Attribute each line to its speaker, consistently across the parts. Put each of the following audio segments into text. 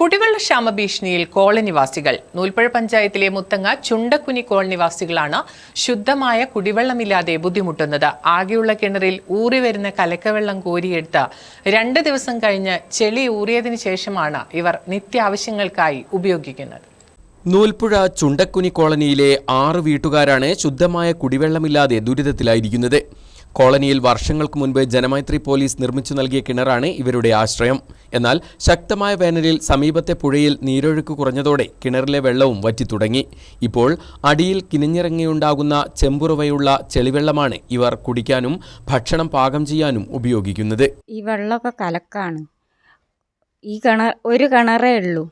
Speaker 1: കുടിവെള്ളക്ഷാമ ഭീഷണിയിൽ കോളനിവാസികൾ. നൂൽപ്പുഴ പഞ്ചായത്തിലെ മുത്തങ്ങ ചുണ്ടക്കുനി കോളനിവാസികളാണ് ശുദ്ധമായ കുടിവെള്ളമില്ലാതെ ബുദ്ധിമുട്ടുന്നത്. ആകെയുള്ള കിണറിൽ ഊറി വരുന്ന കലക്കവെള്ളം കോരിയെടുത്ത് രണ്ട് ദിവസം കഴിഞ്ഞ് ചെളി ഊറിയതിനു ശേഷമാണ് ഇവർ നിത്യാവശ്യങ്ങൾക്കായി ഉപയോഗിക്കുന്നത്.
Speaker 2: നൂൽപ്പുഴ ചുണ്ടക്കുനി കോളനിയിലെ ആറ് വീട്ടുകാരാണ് ശുദ്ധമായ കുടിവെള്ളമില്ലാതെ ദുരിതത്തിലായിരിക്കുന്നത്. കോളനിയിൽ വർഷങ്ങൾക്ക് മുൻപ് ജനമൈത്രി പോലീസ് നിർമ്മിച്ചു നൽകിയ കിണറാണ് ഇവരുടെ ആശ്രയം. എന്നാൽ ശക്തമായ വേനലിൽ സമീപത്തെ പുഴയിൽ നീരൊഴുക്ക് കുറഞ്ഞതോടെ കിണറിലെ വെള്ളവും വറ്റിത്തുടങ്ങി. ഇപ്പോൾ അടിയിൽ കിനിഞ്ഞിറങ്ങിയുണ്ടാകുന്ന ചെമ്പുറവയുള്ള ചെളിവെള്ളമാണ് ഇവർ കുടിക്കാനും ഭക്ഷണം പാകം ചെയ്യാനും ഉപയോഗിക്കുന്നത്.
Speaker 3: ഈ വെള്ളമൊക്കെ കലക്കാണ്. ഈ കിണർ ഒരു കിണറേ ഉള്ളൂ.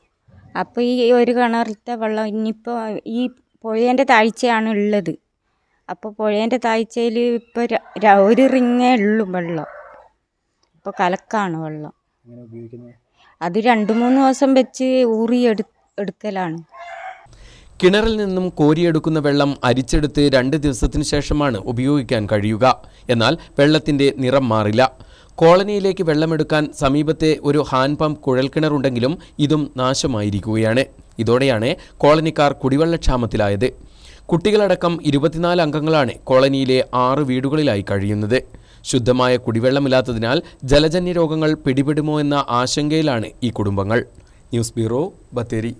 Speaker 3: അപ്പോൾ ഈ ഒരു കിണറിലത്തെ വെള്ളം ഇനിയിപ്പോൾ ഈ പുഴേന്റെ താഴ്ചയാണ് ഉള്ളത്. അപ്പോൾ പുഴേന്റെ താഴ്ചയിൽ ഇപ്പോൾ ഒരു റിങ്ങേ ഉള്ളൂ വെള്ളം. ഇപ്പോൾ കലക്കാണ് വെള്ളം. അത് രണ്ട് മൂന്ന് ദിവസം വെച്ച് ഊറി എടു എടുക്കലാണ്.
Speaker 2: കിണറിൽ നിന്നും കോരിയെടുക്കുന്ന വെള്ളം അരിച്ചെടുത്ത് രണ്ട് ദിവസത്തിനു ശേഷമാണ് ഉപയോഗിക്കാൻ കഴിയുക. എന്നാൽ വെള്ളത്തിന്റെ നിറം മാറില്ല. കോളനിയിലേക്ക് വെള്ളമെടുക്കാൻ സമീപത്തെ ഒരു ഹാൻഡ് പമ്പ് കുഴൽക്കിണറുണ്ടെങ്കിലും ഇതും നാശമായിരിക്കുകയാണ്. ഇതോടെയാണ് കോളനിക്കാർ കുടിവെള്ളക്ഷാമത്തിലായത്. കുട്ടികളടക്കം ഇരുപത്തിനാല് അംഗങ്ങളാണ് കോളനിയിലെ ആറ് വീടുകളിലായി കഴിയുന്നത്. ശുദ്ധമായ കുടിവെള്ളമില്ലാത്തതിനാൽ ജലജന്യ രോഗങ്ങൾ പിടിപെടുമോ എന്ന ആശങ്കയിലാണ് ഈ കുടുംബങ്ങൾ. News bureau Bathery.